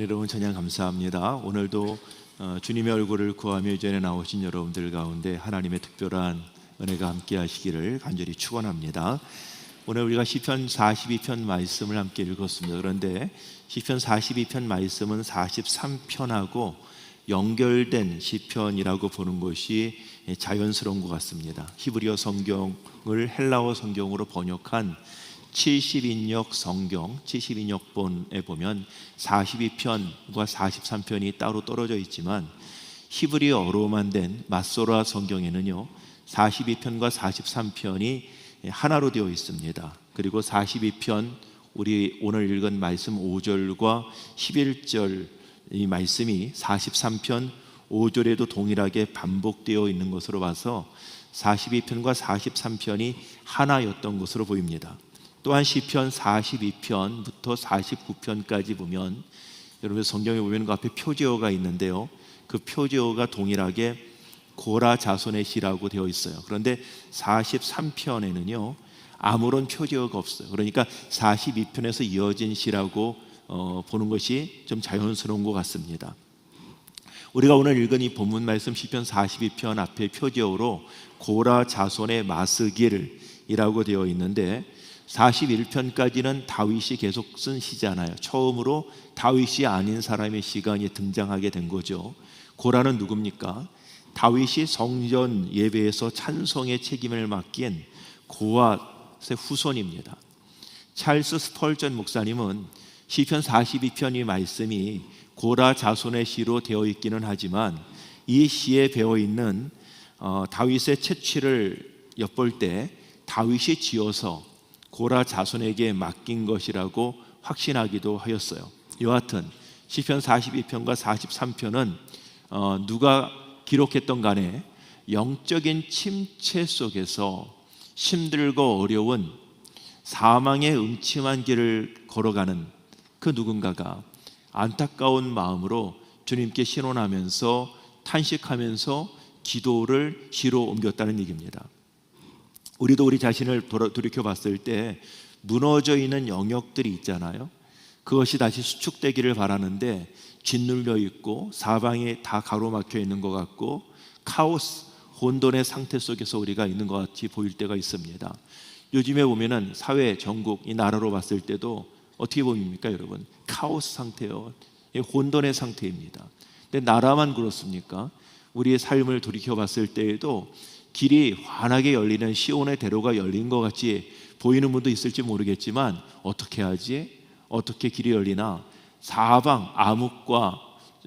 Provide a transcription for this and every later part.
여러분 찬양 감사합니다. 오늘도 어, 주님의 얼굴을 구하며 이 전에 나오신 여러분들 가운데 하나님의 특별한 은혜가 함께 하시기를 간절히 축원합니다. 오늘 우리가 시편 42편 말씀을 함께 읽었습니다. 그런데 시편 42편 말씀은 43편하고 연결된 시편이라고 보는 것이 자연스러운 것 같습니다. 히브리어 성경을 헬라어 성경으로 번역한 70인역 성경 70인역본에 보면 42편과 43편이 따로 떨어져 있지만 히브리어로만 된 마소라 성경에는요 42편과 43편이 하나로 되어 있습니다. 그리고 42편 우리 오늘 읽은 말씀 5절과 11절 이 말씀이 43편 5절에도 동일하게 반복되어 있는 것으로 봐서 42편과 43편이 하나였던 것으로 보입니다. 또한 시편 42편부터 49편까지 보면 여러분 성경에 보면 그 앞에 표제어가 있는데요. 그 표제어가 동일하게 고라 자손의 시라고 되어 있어요. 그런데 43편에는요. 아무런 표제어가 없어요. 그러니까 42편에서 이어진 시라고 어, 보는 것이 좀 자연스러운 것 같습니다. 우리가 오늘 읽은 이 본문 말씀 시편 42편 앞에 표제어로 고라 자손의 마스길이라고 되어 있는데 41편까지는 다윗이 계속 쓴 시잖아요. 처음으로 다윗이 아닌 사람의 시간이 등장하게 된 거죠. 고라는 누굽니까? 다윗이 성전 예배에서 찬송의 책임을 맡긴 고아의 후손입니다. 찰스 스펄전 목사님은 시편 42편의 말씀이 고라 자손의 시로 되어 있기는 하지만 이 시에 배어 있는 어, 다윗의 채취를 엿볼 때 다윗이 지어서 고라 자손에게 맡긴 것이라고 확신하기도 하였어요. 여하튼 시편 42편과 43편은 어, 누가 기록했던 간에 영적인 침체 속에서 힘들고 어려운 사망의 음침한 길을 걸어가는 그 누군가가 안타까운 마음으로 주님께 신원하면서 탄식하면서 기도를 시로 옮겼다는 얘기입니다. 우리도 우리 자신을 돌이켜 봤을 때 무너져 있는 영역들이 있잖아요. 그것이 다시 수축되기를 바라는데 짓눌려 있고 사방에 다 가로막혀 있는 것 같고 카오스 혼돈의 상태 속에서 우리가 있는 것 같이 보일 때가 있습니다. 요즘에 보면은 사회 전국 이 나라로 봤을 때도 어떻게 보입니까, 여러분? 카오스 상태요. 혼돈의 상태입니다. 근데 나라만 그렇습니까? 우리의 삶을 돌이켜 봤을 때에도 길이 환하게 열리는 시온의 대로가 열린 것 같이 보이는 분도 있을지 모르겠지만 어떻게 하지? 어떻게 길이 열리나? 사방 암흑과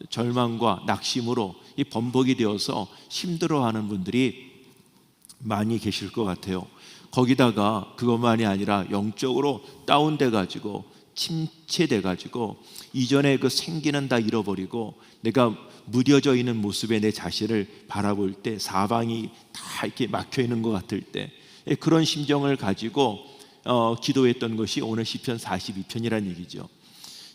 절망과 낙심으로 이 번복이 되어서 힘들어하는 분들이 많이 계실 것 같아요. 거기다가 그것만이 아니라 영적으로 다운돼 가지고 침체돼 가지고 이전에 그 생기는 다 잃어버리고 내가 무뎌져 있는 모습의 내 자신을 바라볼 때 사방이 다 이렇게 막혀 있는 것 같을 때 예, 그런 심정을 가지고 어, 기도했던 것이 오늘 시편 42편이라는 얘기죠.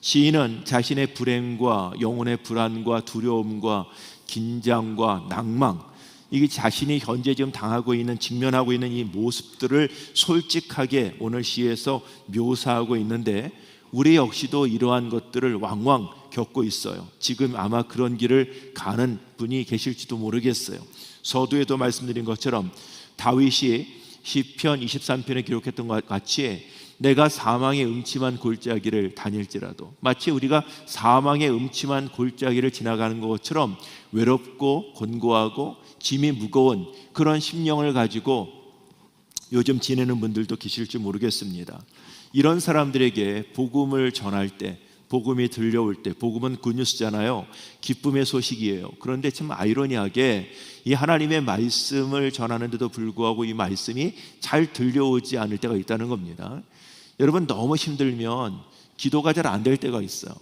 시인은 자신의 불행과 영혼의 불안과 두려움과 긴장과 낭망 이게 자신이 현재 지금 당하고 있는 직면하고 있는 이 모습들을 솔직하게 오늘 시에서 묘사하고 있는데 우리 역시도 이러한 것들을 왕왕 겪고 있어요. 지금 아마 그런 길을 가는 분이 계실지도 모르겠어요. 서두에도 말씀드린 것처럼 다윗이 시편 23편에 기록했던 것 같이 내가 사망의 음침한 골짜기를 다닐지라도 마치 우리가 사망의 음침한 골짜기를 지나가는 것처럼 외롭고 곤고하고 짐이 무거운 그런 심령을 가지고 요즘 지내는 분들도 계실지 모르겠습니다. 이런 사람들에게 복음을 전할 때 복음이 들려올 때 복음은 굿뉴스잖아요. 기쁨의 소식이에요. 그런데 참 아이러니하게 이 하나님의 말씀을 전하는데도 불구하고 이 말씀이 잘 들려오지 않을 때가 있다는 겁니다. 여러분 너무 힘들면 기도가 잘 안 될 때가 있어요.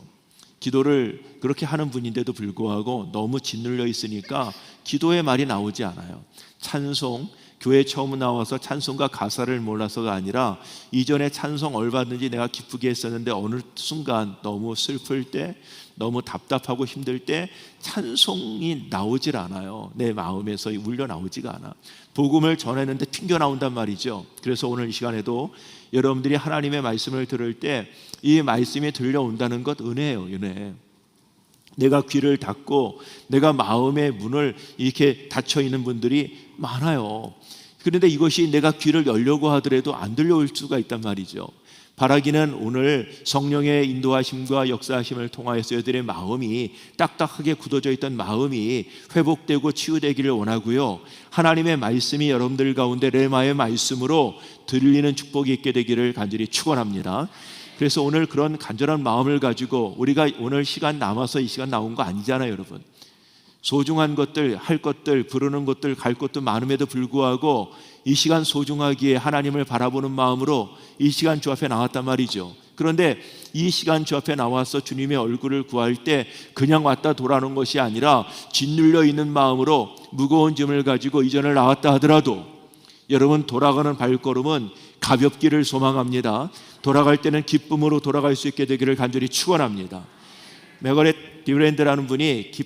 기도를 그렇게 하는 분인데도 불구하고 너무 짓눌려 있으니까 기도의 말이 나오지 않아요. 찬송, 교회 처음 나와서 찬송과 가사를 몰라서가 아니라 이전에 찬송 얼마든지 내가 기쁘게 했었는데 어느 순간 너무 슬플 때 너무 답답하고 힘들 때 찬송이 나오질 않아요. 내 마음에서 울려 나오지가 않아. 복음을 전했는데 튕겨 나온단 말이죠. 그래서 오늘 이 시간에도 여러분들이 하나님의 말씀을 들을 때 이 말씀이 들려온다는 것 은혜예요, 은혜. 내가 귀를 닫고 내가 마음의 문을 이렇게 닫혀 있는 분들이 많아요. 그런데 이것이 내가 귀를 열려고 하더라도 안 들려올 수가 있단 말이죠. 바라기는 오늘 성령의 인도하심과 역사하심을 통하여서 여들의 마음이 딱딱하게 굳어져 있던 마음이 회복되고 치유되기를 원하고요. 하나님의 말씀이 여러분들 가운데 레마의 말씀으로 들리는 축복이 있게 되기를 간절히 축원합니다. 그래서 오늘 그런 간절한 마음을 가지고 우리가 오늘 시간 남아서 이 시간 나온 거 아니잖아요, 여러분. 소중한 것들, 할 것들, 부르는 것들, 갈 것도 많음에도 불구하고 이 시간 소중하기에 하나님을 바라보는 마음으로 이 시간 주 앞에 나왔단 말이죠. 그런데 이 시간 주 앞에 나와서 주님의 얼굴을 구할 때 그냥 왔다 돌아오는 것이 아니라 짓눌려 있는 마음으로 무거운 짐을 가지고 이전을 나왔다 하더라도 여러분 돌아가는 발걸음은 가볍기를 소망합니다. 돌아갈 때는 기쁨으로 돌아갈 수 있게 되기를 간절히 축원합니다. 메거렛 디브랜드라는 분이 기-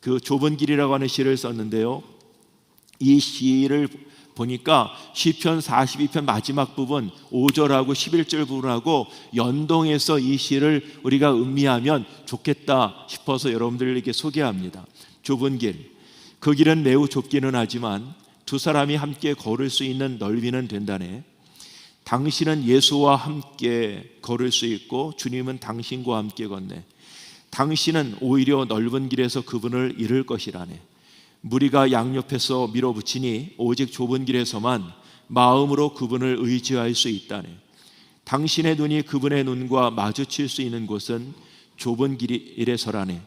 그 좁은 길이라고 하는 시를 썼는데요. 이 시를 보니까 시편 42편 마지막 부분 5절하고 11절 부분하고 연동해서 이 시를 우리가 음미하면 좋겠다 싶어서 여러분들에게 소개합니다. 좁은 길. 그 길은 매우 좁기는 하지만 두 사람이 함께 걸을 수 있는 넓이는 된다네. 당신은 예수와 함께 걸을 수 있고 주님은 당신과 함께 걷네. 당신은 오히려 넓은 길에서 그분을 잃을 것이라네. 무리가 양옆에서 밀어붙이니 오직 좁은 길에서만 마음으로 그분을 의지할 수 있다네. 당신의 눈이 그분의 눈과 마주칠 수 있는 곳은 좁은 길이래서라네.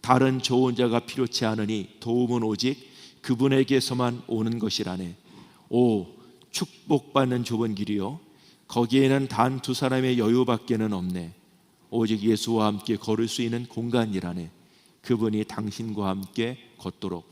다른 좋은 자가 필요치 않으니 도움은 오직 그분에게서만 오는 것이라네. 오 축복받는 좁은 길이요. 거기에는 단 두 사람의 여유밖에는 없네. 오직 예수와 함께 걸을 수 있는 공간이라네. 그분이 당신과 함께 걷도록.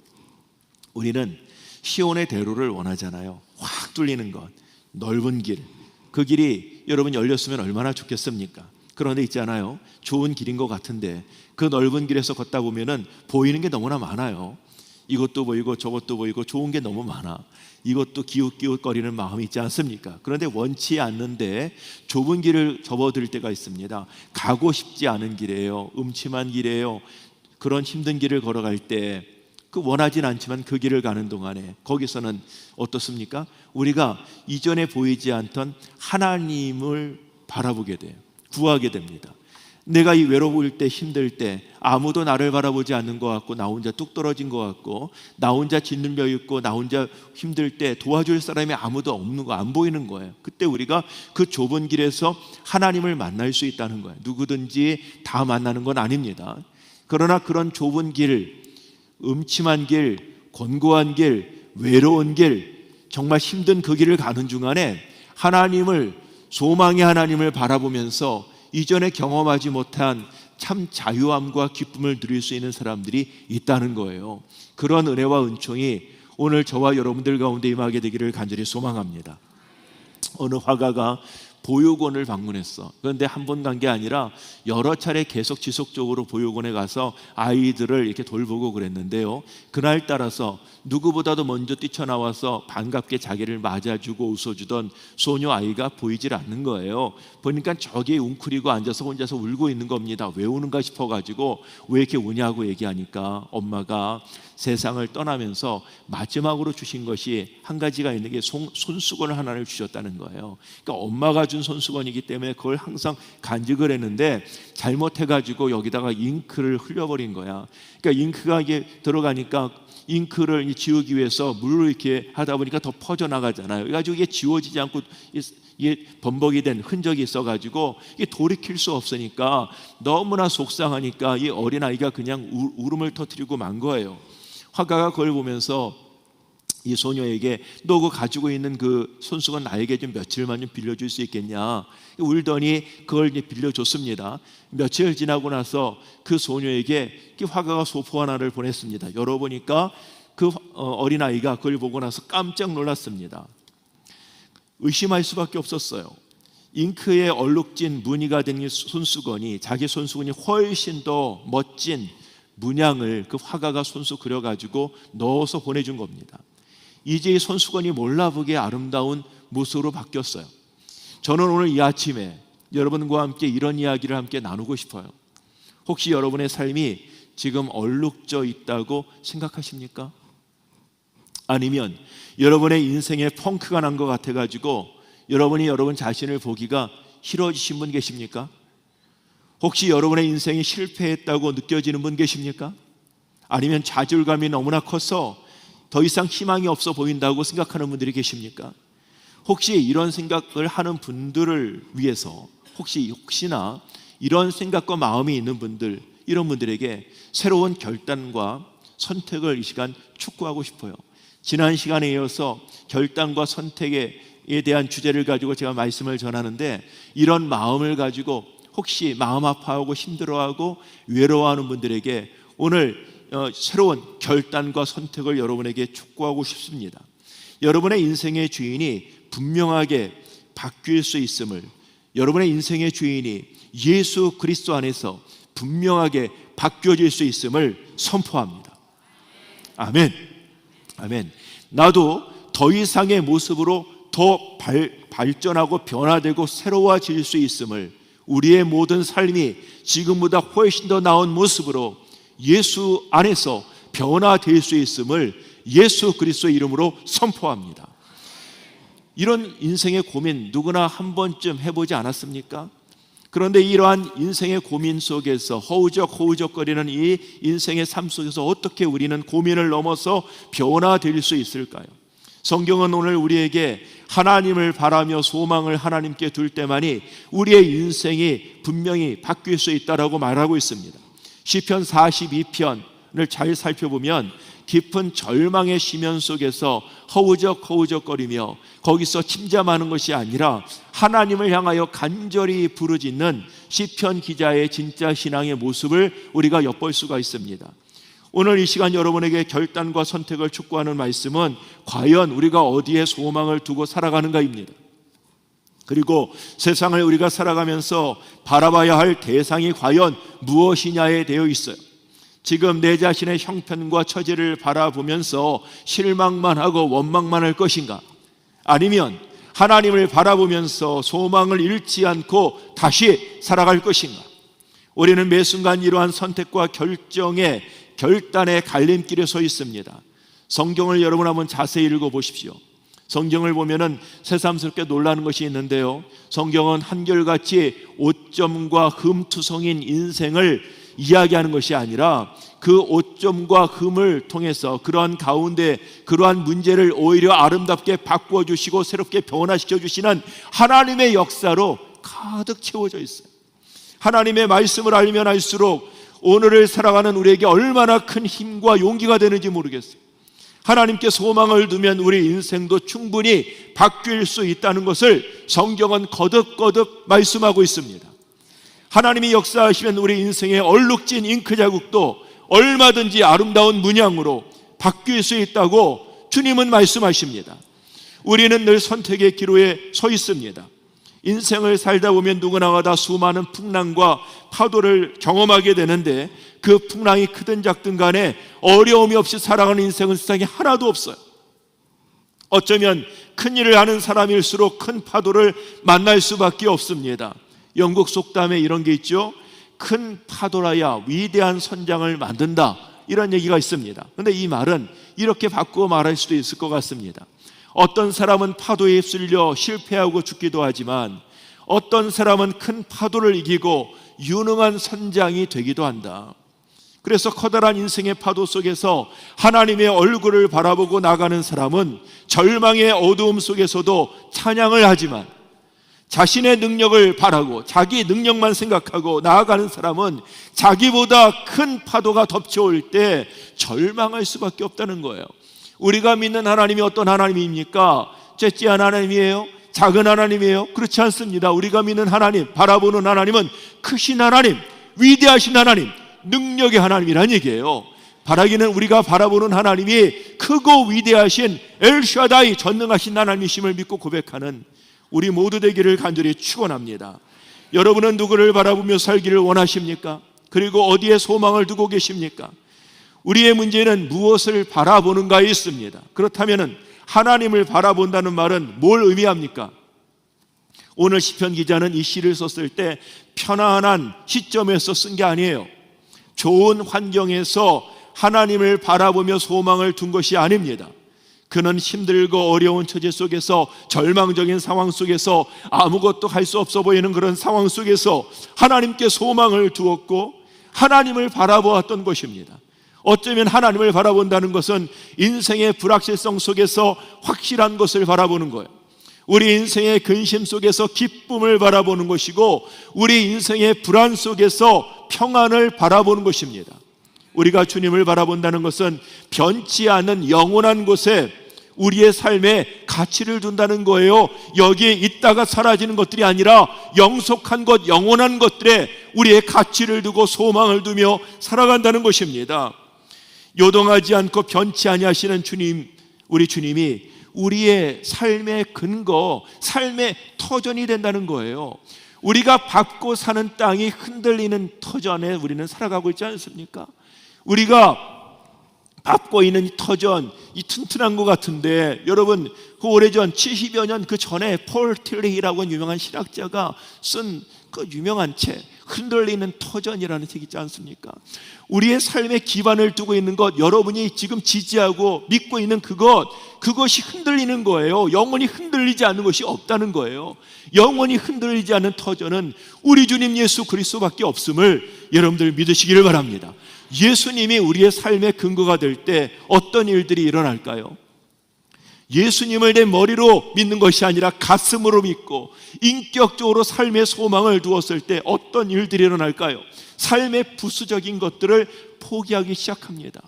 우리는 시온의 대로를 원하잖아요. 확 뚫리는 것, 넓은 길. 그 길이 여러분 열렸으면 얼마나 좋겠습니까? 그런데 있잖아요. 좋은 길인 것 같은데 그 넓은 길에서 걷다 보면은 보이는 게 너무나 많아요. 이것도 보이고 저것도 보이고 좋은 게 너무 많아. 이것도 기웃기웃거리는 마음이 있지 않습니까? 그런데 원치 않는데 좁은 길을 접어들 때가 있습니다. 가고 싶지 않은 길이에요. 음침한 길이에요. 그런 힘든 길을 걸어갈 때 그 원하진 않지만 그 길을 가는 동안에 거기서는 어떻습니까? 우리가 이전에 보이지 않던 하나님을 바라보게 돼요. 구하게 됩니다. 내가 이 외로울 때 힘들 때 아무도 나를 바라보지 않는 것 같고 나 혼자 뚝 떨어진 것 같고 나 혼자 짓눌려 있고 나 혼자 힘들 때 도와줄 사람이 아무도 없는 거 안 보이는 거예요. 그때 우리가 그 좁은 길에서 하나님을 만날 수 있다는 거예요. 누구든지 다 만나는 건 아닙니다. 그러나 그런 좁은 길, 음침한 길, 곤고한 길, 외로운 길, 정말 힘든 그 길을 가는 중간에 하나님을 소망의 하나님을 바라보면서 이전에 경험하지 못한 참 자유함과 기쁨을 누릴 수 있는 사람들이 있다는 거예요. 그런 은혜와 은총이 오늘 저와 여러분들 가운데 임하게 되기를 간절히 소망합니다. 어느 화가가 보육원을 방문했어. 그런데 한 번 간 게 아니라 여러 차례 계속 지속적으로 보육원에 가서 아이들을 이렇게 돌보고 그랬는데요. 그날 따라서 누구보다도 먼저 뛰쳐나와서 반갑게 자기를 맞아주고 웃어주던 소녀 아이가 보이질 않는 거예요. 보니까 저기 웅크리고 앉아서 혼자서 울고 있는 겁니다. 왜 우는가 싶어가지고 왜 이렇게 우냐고 얘기하니까 엄마가 세상을 떠나면서 마지막으로 주신 것이 한 가지가 있는 게 손, 손수건을 하나를 주셨다는 거예요. 그러니까 엄마가 준 손수건이기 때문에 그걸 항상 간직을 했는데 잘못해가지고 여기다가 잉크를 흘려버린 거야. 그러니까 잉크가 이게 들어가니까 잉크를 지우기 위해서 물로 이렇게 하다 보니까 더 퍼져 나가잖아요. 그래가지고 이게 지워지지 않고 이게 범벅이 된 흔적이 있어가지고 이게 돌이킬 수 없으니까 너무나 속상하니까 이 어린 아이가 그냥 우, 울음을 터뜨리고 만 거예요. 화가가 그걸 보면서 이 소녀에게 너 그 가지고 있는 그 손수건 나에게 좀 며칠만 좀 빌려줄 수 있겠냐? 울더니 그걸 이제 빌려줬습니다. 며칠 지나고 나서 그 소녀에게 그 화가가 소포 하나를 보냈습니다. 열어보니까 그 어린아이가 그걸 보고 나서 깜짝 놀랐습니다. 의심할 수밖에 없었어요. 잉크에 얼룩진 무늬가 된 손수건이 자기 손수건이 훨씬 더 멋진 문양을 그 화가가 손수 그려가지고 넣어서 보내준 겁니다. 이제 이 손수건이 몰라보게 아름다운 모습으로 바뀌었어요. 저는 오늘 이 아침에 여러분과 함께 이런 이야기를 함께 나누고 싶어요. 혹시 여러분의 삶이 지금 얼룩져 있다고 생각하십니까? 아니면 여러분의 인생에 펑크가 난 것 같아 가지고 여러분이 여러분 자신을 보기가 싫어지신 분 계십니까? 혹시 여러분의 인생이 실패했다고 느껴지는 분 계십니까? 아니면 좌절감이 너무나 커서 더 이상 희망이 없어 보인다고 생각하는 분들이 계십니까? 혹시 이런 생각을 하는 분들을 위해서 혹시 혹시나 이런 생각과 마음이 있는 분들 이런 분들에게 새로운 결단과 선택을 이 시간 축구하고 싶어요. 지난 시간에 이어서 결단과 선택에 대한 주제를 가지고 제가 말씀을 전하는데 이런 마음을 가지고 혹시 마음 아파하고 힘들어하고 외로워하는 분들에게 오늘 어, 새로운 결단과 선택을 여러분에게 촉구하고 싶습니다. 여러분의 인생의 주인이 분명하게 바뀔 수 있음을 여러분의 인생의 주인이 예수 그리스도 안에서 분명하게 바뀌어질 수 있음을 선포합니다. 아멘. 아멘. 나도 더 이상의 모습으로 더 발, 발전하고 변화되고 새로워질 수 있음을 우리의 모든 삶이 지금보다 훨씬 더 나은 모습으로 예수 안에서 변화될 수 있음을 예수 그리스도의 이름으로 선포합니다. 이런 인생의 고민 누구나 한 번쯤 해보지 않았습니까? 그런데 이러한 인생의 고민 속에서 허우적 허우적거리는 이 인생의 삶 속에서 어떻게 우리는 고민을 넘어서 변화될 수 있을까요? 성경은 오늘 우리에게 하나님을 바라며 소망을 하나님께 둘 때만이 우리의 인생이 분명히 바뀔 수 있다라고 말하고 있습니다. 시편 42편을 잘 살펴보면 깊은 절망의 시면 속에서 허우적 허우적거리며 거기서 침잠하는 것이 아니라 하나님을 향하여 간절히 부르짖는 시편 기자의 진짜 신앙의 모습을 우리가 엿볼 수가 있습니다. 오늘 이 시간 여러분에게 결단과 선택을 촉구하는 말씀은 과연 우리가 어디에 소망을 두고 살아가는가입니다. 그리고 세상을 우리가 살아가면서 바라봐야 할 대상이 과연 무엇이냐에 되어 있어요. 지금 내 자신의 형편과 처지를 바라보면서 실망만 하고 원망만 할 것인가? 아니면 하나님을 바라보면서 소망을 잃지 않고 다시 살아갈 것인가? 우리는 매 순간 이러한 선택과 결정의 결단의 갈림길에 서 있습니다. 성경을 여러분 한번 자세히 읽어 보십시오. 성경을 보면은 새삼스럽게 놀라는 것이 있는데요. 성경은 한결같이 오점과 흠투성인 인생을 이야기하는 것이 아니라 그 오점과 흠을 통해서 그러한 가운데 그러한 문제를 오히려 아름답게 바꾸어 주시고 새롭게 변화시켜 주시는 하나님의 역사로 가득 채워져 있어요. 하나님의 말씀을 알면 알수록 오늘을 살아가는 우리에게 얼마나 큰 힘과 용기가 되는지 모르겠어요. 하나님께 소망을 두면 우리 인생도 충분히 바뀔 수 있다는 것을 성경은 거듭거듭 말씀하고 있습니다. 하나님이 역사하시면 우리 인생의 얼룩진 잉크 자국도 얼마든지 아름다운 문양으로 바뀔 수 있다고 주님은 말씀하십니다. 우리는 늘 선택의 기로에 서 있습니다. 인생을 살다 보면 누구나가 다 수많은 풍랑과 파도를 경험하게 되는데 그 풍랑이 크든 작든 간에 어려움이 없이 살아가는 인생은 세상에 하나도 없어요. 어쩌면 큰 일을 하는 사람일수록 큰 파도를 만날 수밖에 없습니다. 영국 속담에 이런 게 있죠. 큰 파도라야 위대한 선장을 만든다. 이런 얘기가 있습니다. 근데 이 말은 이렇게 바꾸어 말할 수도 있을 것 같습니다. 어떤 사람은 파도에 휩쓸려 실패하고 죽기도 하지만 어떤 사람은 큰 파도를 이기고 유능한 선장이 되기도 한다. 그래서 커다란 인생의 파도 속에서 하나님의 얼굴을 바라보고 나가는 사람은 절망의 어두움 속에서도 찬양을 하지만 자신의 능력을 바라고 자기 능력만 생각하고 나아가는 사람은 자기보다 큰 파도가 덮쳐올 때 절망할 수밖에 없다는 거예요. 우리가 믿는 하나님이 어떤 하나님입니까? 째찌한 하나님이에요? 작은 하나님이에요? 그렇지 않습니다. 우리가 믿는 하나님, 바라보는 하나님은 크신 하나님, 위대하신 하나님, 능력의 하나님이란 얘기예요. 바라기는 우리가 바라보는 하나님이 크고 위대하신 엘샤다이 전능하신 하나님이심을 믿고 고백하는 우리 모두 되기를 간절히 축원합니다. 여러분은 누구를 바라보며 살기를 원하십니까? 그리고 어디에 소망을 두고 계십니까? 우리의 문제는 무엇을 바라보는가에 있습니다. 그렇다면 하나님을 바라본다는 말은 뭘 의미합니까? 오늘 시편 기자는 이 시를 썼을 때 편안한 시점에서 쓴 게 아니에요. 좋은 환경에서 하나님을 바라보며 소망을 둔 것이 아닙니다. 그는 힘들고 어려운 처지 속에서 절망적인 상황 속에서 아무것도 할 수 없어 보이는 그런 상황 속에서 하나님께 소망을 두었고 하나님을 바라보았던 것입니다. 어쩌면 하나님을 바라본다는 것은 인생의 불확실성 속에서 확실한 것을 바라보는 거예요. 우리 인생의 근심 속에서 기쁨을 바라보는 것이고 우리 인생의 불안 속에서 평안을 바라보는 것입니다. 우리가 주님을 바라본다는 것은 변치 않는 영원한 곳에 우리의 삶에 가치를 둔다는 거예요. 여기에 있다가 사라지는 것들이 아니라 영속한 것, 영원한 것들에 우리의 가치를 두고 소망을 두며 살아간다는 것입니다. 요동하지 않고 변치 아니하시는 주님, 우리 주님이 우리의 삶의 근거, 삶의 터전이 된다는 거예요. 우리가 밟고 사는 땅이 흔들리는 터전에 우리는 살아가고 있지 않습니까? 우리가 밟고 있는 이 터전, 이 튼튼한 것 같은데 여러분 그 오래전 70여 년 그 전에 폴 틸리라고 하는 유명한 신학자가 쓴 그 유명한 책 흔들리는 터전이라는 책 있지 않습니까? 우리의 삶의 기반을 두고 있는 것 여러분이 지금 지지하고 믿고 있는 그것 그것이 흔들리는 거예요. 영원히 흔들리지 않는 것이 없다는 거예요. 영원히 흔들리지 않는 터전은 우리 주님 예수 그리스도밖에 없음을 여러분들 믿으시기를 바랍니다. 예수님이 우리의 삶의 근거가 될 때 어떤 일들이 일어날까요? 예수님을 내 머리로 믿는 것이 아니라 가슴으로 믿고 인격적으로 삶의 소망을 두었을 때 어떤 일들이 일어날까요? 삶의 부수적인 것들을 포기하기 시작합니다.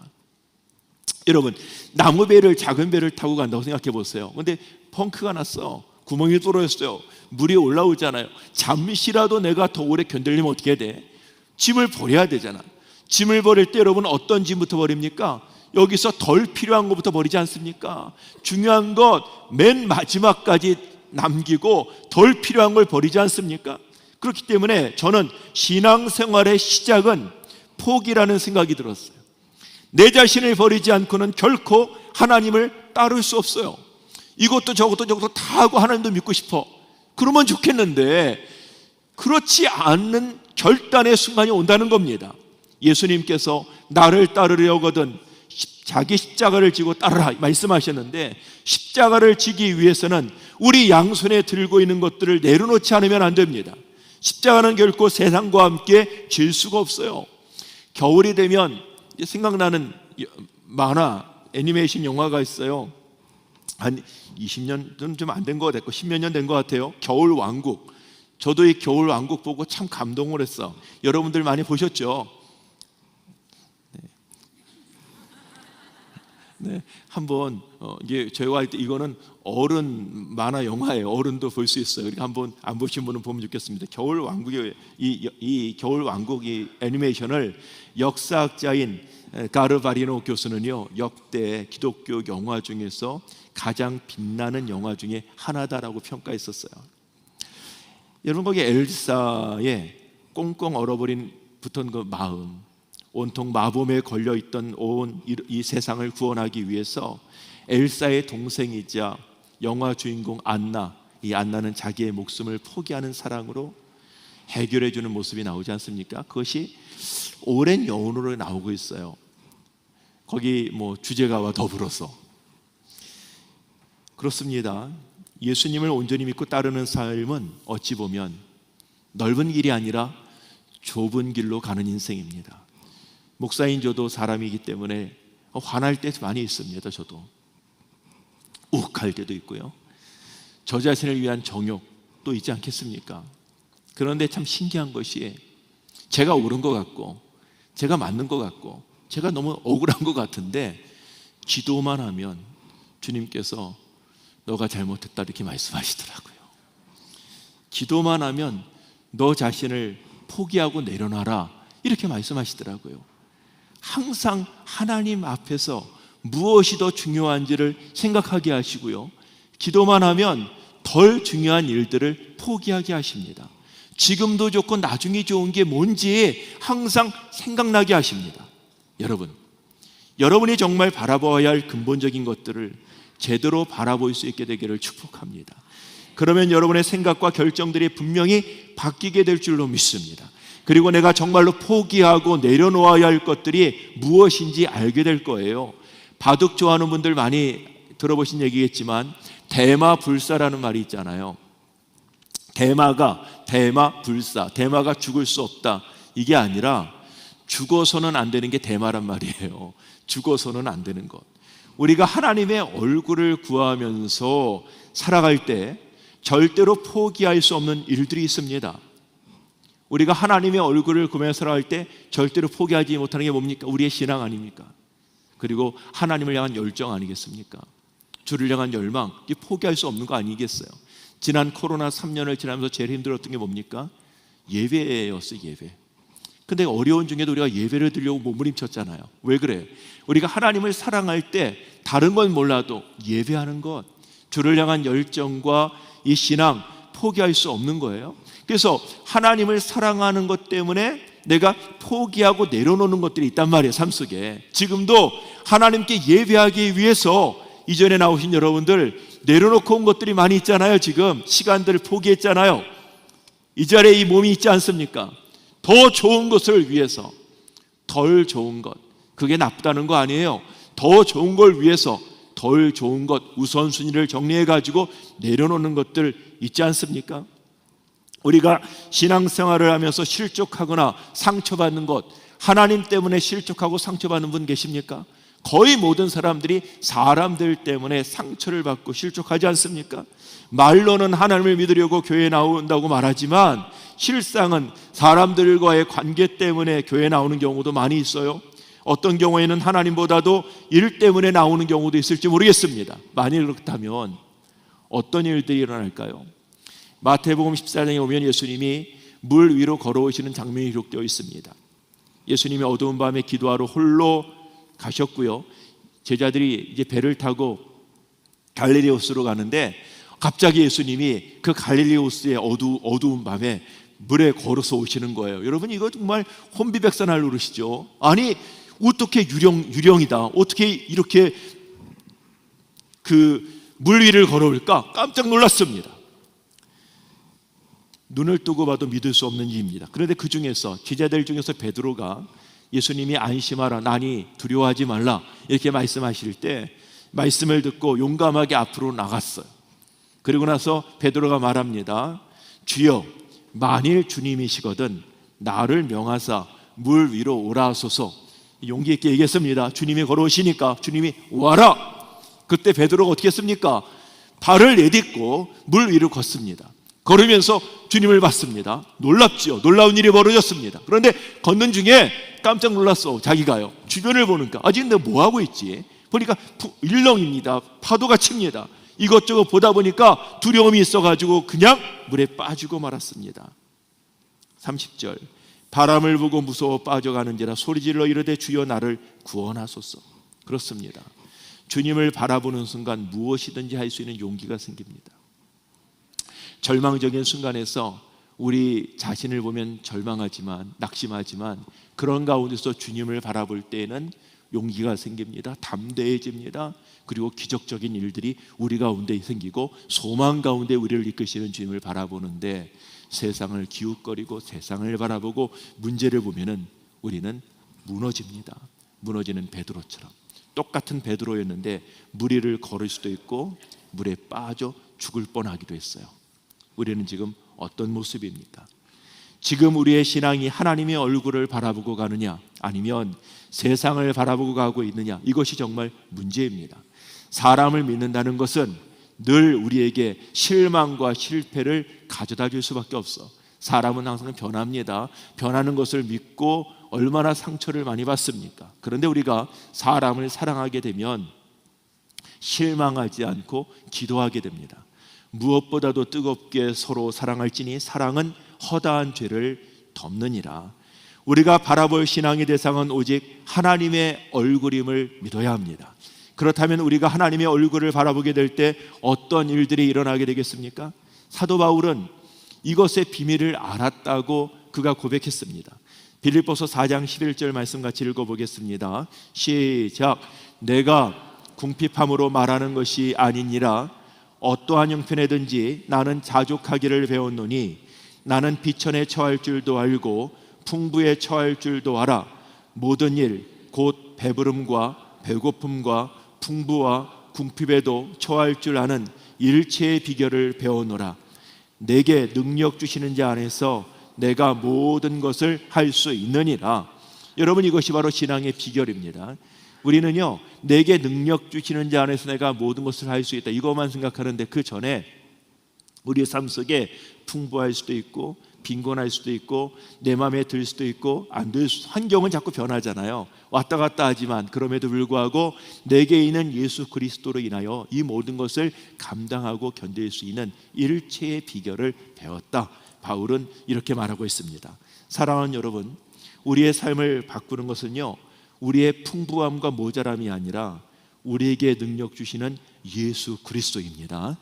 여러분, 나무 배를 작은 배를 타고 간다고 생각해 보세요. 근데 펑크가 났어. 구멍이 뚫어졌어요. 물이 올라오잖아요. 잠시라도 내가 더 오래 견딜려면 어떻게 돼? 짐을 버려야 되잖아. 짐을 버릴 때 여러분 어떤 짐부터 버립니까? 여기서 덜 필요한 것부터 버리지 않습니까? 중요한 것 맨 마지막까지 남기고 덜 필요한 걸 버리지 않습니까? 그렇기 때문에 저는 신앙생활의 시작은 포기라는 생각이 들었어요. 내 자신을 버리지 않고는 결코 하나님을 따를 수 없어요. 이것도 저것도 저것도 다 하고 하나님도 믿고 싶어. 그러면 좋겠는데 그렇지 않는 결단의 순간이 온다는 겁니다. 예수님께서 나를 따르려거든 자기 십자가를 지고 따르라 말씀하셨는데 십자가를 지기 위해서는 우리 양손에 들고 있는 것들을 내려놓지 않으면 안 됩니다. 십자가는 결코 세상과 함께 질 수가 없어요. 겨울이 되면 생각나는 만화 애니메이션 영화가 있어요. 한 20년은 좀안 된 것 같고 10몇 년 된 것 같아요. 겨울 왕국. 저도 이 겨울 왕국 보고 참 감동을 했어. 여러분들 많이 보셨죠? 네, 한번 어, 이게 저희가 할 때 이거는 어른 만화 영화예요. 어른도 볼 수 있어요. 그러니까 한번 안 보신 분은 보면 좋겠습니다. 겨울 왕국의 이, 이 겨울 왕국 이 애니메이션을 역사학자인 가르바리노 교수는요 역대 기독교 영화 중에서 가장 빛나는 영화 중에 하나다라고 평가했었어요. 여러분 거기 엘사의 꽁꽁 얼어버린 붙은 그 마음 온통 마범에 걸려 있던 온 이 세상을 구원하기 위해서 엘사의 동생이자 영화 주인공 안나 이 안나는 자기의 목숨을 포기하는 사랑으로 해결해 주는 모습이 나오지 않습니까? 그것이 오랜 여운으로 나오고 있어요. 거기 뭐 주제가와 더불어서 그렇습니다. 예수님을 온전히 믿고 따르는 삶은 어찌 보면 넓은 길이 아니라 좁은 길로 가는 인생입니다. 목사인 저도 사람이기 때문에 화날 때 많이 있습니다. 저도 욱할 때도 있고요. 저 자신을 위한 정욕도 있지 않겠습니까? 그런데 참 신기한 것이 제가 옳은 것 같고 제가 맞는 것 같고 제가 너무 억울한 것 같은데 기도만 하면 주님께서 너가 잘못했다 이렇게 말씀하시더라고요. 기도만 하면 너 자신을 포기하고 내려놔라 이렇게 말씀하시더라고요. 항상 하나님 앞에서 무엇이 더 중요한지를 생각하게 하시고요. 기도만 하면 덜 중요한 일들을 포기하게 하십니다. 지금도 좋고 나중에 좋은 게 뭔지 항상 생각나게 하십니다. 여러분, 여러분이 정말 바라보아야 할 근본적인 것들을 제대로 바라볼 수 있게 되기를 축복합니다. 그러면 여러분의 생각과 결정들이 분명히 바뀌게 될 줄로 믿습니다. 그리고 내가 정말로 포기하고 내려놓아야 할 것들이 무엇인지 알게 될 거예요. 바둑 좋아하는 분들 많이 들어보신 얘기겠지만 대마 불사라는 말이 있잖아요. 대마가 대마 불사, 대마가 죽을 수 없다. 이게 아니라 죽어서는 안 되는 게 대마란 말이에요. 죽어서는 안 되는 것. 우리가 하나님의 얼굴을 구하면서 살아갈 때 절대로 포기할 수 없는 일들이 있습니다. 우리가 하나님의 얼굴을 구하면서 살아갈 때 절대로 포기하지 못하는 게 뭡니까? 우리의 신앙 아닙니까? 그리고 하나님을 향한 열정 아니겠습니까? 주를 향한 열망, 이 포기할 수 없는 거 아니겠어요? 지난 코로나 3년을 지나면서 제일 힘들었던 게 뭡니까? 예배였어요, 예배. 근데 어려운 중에도 우리가 예배를 드리려고 몸부림쳤잖아요. 왜 그래? 우리가 하나님을 사랑할 때 다른 건 몰라도 예배하는 것, 주를 향한 열정과 이 신앙 포기할 수 없는 거예요. 그래서 하나님을 사랑하는 것 때문에 내가 포기하고 내려놓는 것들이 있단 말이에요, 삶 속에. 지금도 하나님께 예배하기 위해서 이전에 나오신 여러분들 내려놓고 온 것들이 많이 있잖아요, 지금. 시간들을 포기했잖아요. 이 자리에 이 몸이 있지 않습니까? 더 좋은 것을 위해서 덜 좋은 것 그게 나쁘다는 거 아니에요. 더 좋은 걸 위해서 덜 좋은 것 우선순위를 정리해 가지고 내려놓는 것들 있지 않습니까? 우리가 신앙생활을 하면서 실족하거나 상처받는 것 하나님 때문에 실족하고 상처받는 분 계십니까? 거의 모든 사람들이 사람들 때문에 상처를 받고 실족하지 않습니까? 말로는 하나님을 믿으려고 교회에 나온다고 말하지만 실상은 사람들과의 관계 때문에 교회에 나오는 경우도 많이 있어요. 어떤 경우에는 하나님보다도 일 때문에 나오는 경우도 있을지 모르겠습니다. 만일 그렇다면 어떤 일들이 일어날까요? 마태복음 14장에 오면 예수님이 물 위로 걸어오시는 장면이 기록되어 있습니다. 예수님이 어두운 밤에 기도하러 홀로 가셨고요. 제자들이 이제 배를 타고 갈릴리오스로 가는데 갑자기 예수님이 그 갈릴리오스의 어두, 어두운 밤에 물에 걸어서 오시는 거예요. 여러분 이거 정말 혼비백산할 노릇이죠. 아니 어떻게 유령 유령이다. 어떻게 이렇게 그 물 위를 걸어올까? 깜짝 놀랐습니다. 눈을 뜨고 봐도 믿을 수 없는 일입니다. 그런데 그 중에서 제자들 중에서 베드로가 예수님이 안심하라, 나니 두려워하지 말라 이렇게 말씀하실 때 말씀을 듣고 용감하게 앞으로 나갔어요. 그리고 나서 베드로가 말합니다. 주여, 만일 주님이시거든 나를 명하사 물 위로 오라소서. 용기 있게 얘기했습니다. 주님이 걸어오시니까 주님이 와라. 그때 베드로가 어떻게 했습니까? 발을 내딛고 물 위를 걷습니다. 걸으면서 주님을 봤습니다. 놀랍지요. 놀라운 일이 벌어졌습니다. 그런데 걷는 중에 깜짝 놀랐어. 자기가요. 주변을 보니까 아직 내가 뭐 하고 있지? 보니까 일렁입니다. 파도가 칩니다. 이것저것 보다 보니까 두려움이 있어가지고 그냥 물에 빠지고 말았습니다. 30절. 바람을 보고 무서워 빠져가는지라 소리질러 이르되 주여 나를 구원하소서. 그렇습니다. 주님을 바라보는 순간 무엇이든지 할 수 있는 용기가 생깁니다. 절망적인 순간에서 우리 자신을 보면 절망하지만 낙심하지만 그런 가운데서 주님을 바라볼 때에는 용기가 생깁니다. 담대해집니다. 그리고 기적적인 일들이 우리 가운데 생기고 소망 가운데 우리를 이끄시는 주님을 바라보는데 세상을 기웃거리고 세상을 바라보고 문제를 보면은 우리는 무너집니다. 무너지는 베드로처럼 똑같은 베드로였는데 무리를 걸을 수도 있고 물에 빠져 죽을 뻔하기도 했어요. 우리는 지금 어떤 모습입니까? 지금 우리의 신앙이 하나님의 얼굴을 바라보고 가느냐 아니면 세상을 바라보고 가고 있느냐 이것이 정말 문제입니다. 사람을 믿는다는 것은 늘 우리에게 실망과 실패를 가져다 줄 수밖에 없어. 사람은 항상 변합니다. 변하는 것을 믿고 얼마나 상처를 많이 받습니까? 그런데 우리가 사람을 사랑하게 되면 실망하지 않고 기도하게 됩니다. 무엇보다도 뜨겁게 서로 사랑할지니 사랑은 허다한 죄를 덮느니라. 우리가 바라볼 신앙의 대상은 오직 하나님의 얼굴임을 믿어야 합니다. 그렇다면 우리가 하나님의 얼굴을 바라보게 될 때 어떤 일들이 일어나게 되겠습니까? 사도 바울은 이것의 비밀을 알았다고 그가 고백했습니다. 빌립보서 4장 11절 말씀 같이 읽어 보겠습니다. 시작. 내가 궁핍함으로 말하는 것이 아니니라 어떠한 형편에든지 나는 자족하기를 배웠노니 나는 비천에 처할 줄도 알고 풍부에 처할 줄도 알아 모든 일 곧 배부름과 배고픔과 풍부와 궁핍에도 처할 줄 아는 일체의 비결을 배우노라. 내게 능력 주시는 자 안에서 내가 모든 것을 할 수 있느니라. 여러분 이것이 바로 신앙의 비결입니다 우리는요 내게 능력 주시는 자 안에서 내가 모든 것을 할 수 있다 이것만 생각하는데 그 전에 우리의 삶 속에 풍부할 수도 있고 빈곤할 수도 있고 내 마음에 들 수도 있고 안될 수, 환경은 자꾸 변하잖아요. 왔다 갔다 하지만 그럼에도 불구하고 내게 있는 예수 그리스도로 인하여 이 모든 것을 감당하고 견딜 수 있는 일체의 비결을 배웠다. 바울은 이렇게 말하고 있습니다. 사랑하는 여러분, 우리의 삶을 바꾸는 것은요. 우리의 풍부함과 모자람이 아니라 우리에게 능력 주시는 예수 그리스도입니다.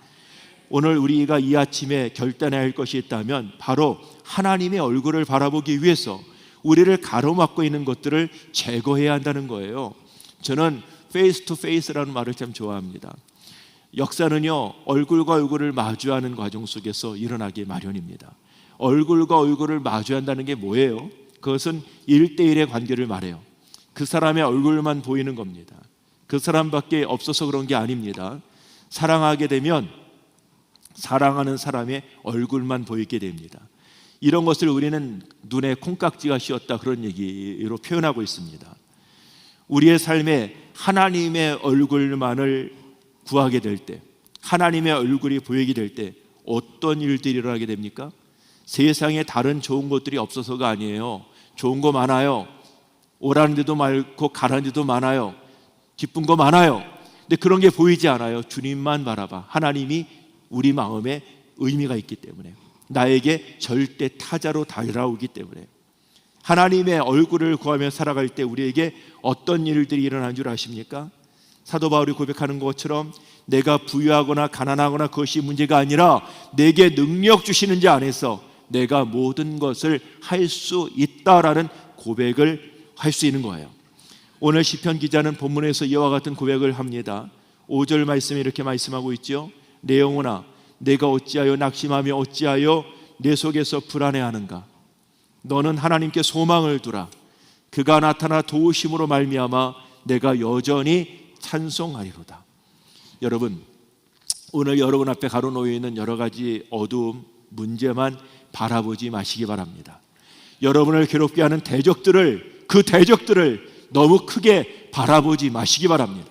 오늘 우리가 이 아침에 결단해야 할 것이 있다면 바로 하나님의 얼굴을 바라보기 위해서 우리를 가로막고 있는 것들을 제거해야 한다는 거예요. 저는 페이스 투 페이스라는 말을 참 좋아합니다. 역사는요 얼굴과 얼굴을 마주하는 과정 속에서 일어나기 마련입니다. 얼굴과 얼굴을 마주한다는 게 뭐예요? 그것은 일대일의 관계를 말해요. 그 사람의 얼굴만 보이는 겁니다. 그 사람밖에 없어서 그런 게 아닙니다. 사랑하게 되면 사랑하는 사람의 얼굴만 보이게 됩니다. 이런 것을 우리는 눈에 콩깍지가 씌었다 그런 얘기로 표현하고 있습니다. 우리의 삶에 하나님의 얼굴만을 구하게 될 때, 하나님의 얼굴이 보이게 될 때 어떤 일들이 일어나게 됩니까? 세상에 다른 좋은 것들이 없어서가 아니에요. 좋은 거 많아요. 오라는 데도 많고 가라는 데도 많아요. 기쁜 거 많아요. 근데 그런 게 보이지 않아요. 주님만 바라봐. 하나님이 우리 마음에 의미가 있기 때문에 나에게 절대 타자로 달아오기 때문에 하나님의 얼굴을 구하며 살아갈 때 우리에게 어떤 일들이 일어나는 줄 아십니까? 사도 바울이 고백하는 것처럼 내가 부유하거나 가난하거나 그것이 문제가 아니라 내게 능력 주시는 자 안에서 내가 모든 것을 할 수 있다라는 고백을 할 수 있는 거예요. 오늘 시편 기자는 본문에서 이와 같은 고백을 합니다. 5절 말씀에 이렇게 말씀하고 있죠. 내 영혼아 내가 어찌하여 낙심하며 어찌하여 내 속에서 불안해하는가 너는 하나님께 소망을 두라 그가 나타나 도우심으로 말미암아 내가 여전히 찬송하리로다 여러분 오늘 여러분 앞에 가로놓여 있는 여러 가지 어두움 문제만 바라보지 마시기 바랍니다 여러분을 괴롭게 하는 대적들을 그 대적들을 너무 크게 바라보지 마시기 바랍니다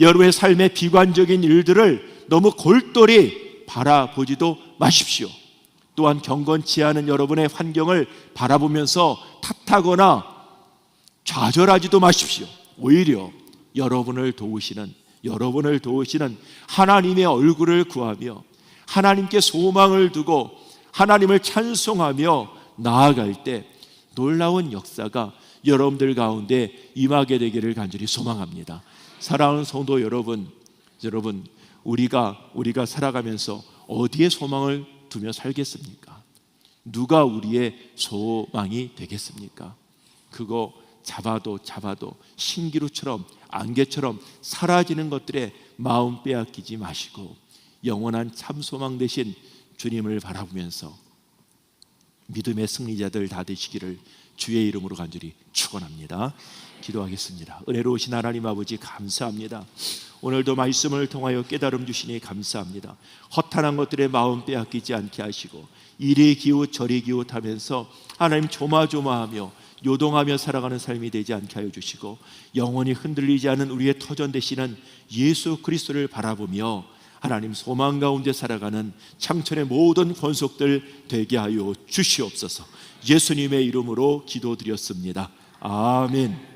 여러분의 삶의 비관적인 일들을 너무 골똘히 바라보지도 마십시오. 또한 경건치 않은 여러분의 환경을 바라보면서 탓하거나 좌절하지도 마십시오. 오히려 여러분을 도우시는 여러분을 도우시는 하나님의 얼굴을 구하며 하나님께 소망을 두고 하나님을 찬송하며 나아갈 때 놀라운 역사가 여러분들 가운데 임하게 되기를 간절히 소망합니다. 사랑하는 성도 여러분, 여러분 우리가 우리가 살아가면서 어디에 소망을 두며 살겠습니까? 누가 우리의 소망이 되겠습니까? 그거 잡아도 잡아도 신기루처럼 안개처럼 사라지는 것들에 마음 빼앗기지 마시고 영원한 참 소망 대신 주님을 바라보면서 믿음의 승리자들 다 되시기를 주의 이름으로 간절히 축원합니다. 기도하겠습니다. 은혜로우신 하나님 아버지 감사합니다. 오늘도 말씀을 통하여 깨달음 주시니 감사합니다. 허탄한 것들의 마음 빼앗기지 않게 하시고 이리 기웃 저리 기웃하면서 하나님 조마조마하며 요동하며 살아가는 삶이 되지 않게 하여 주시고 영원히 흔들리지 않은 우리의 터전 되시는 예수 그리스도를 바라보며 하나님 소망 가운데 살아가는 창천의 모든 권속들 되게 하여 주시옵소서. 예수님의 이름으로 기도드렸습니다. 아멘.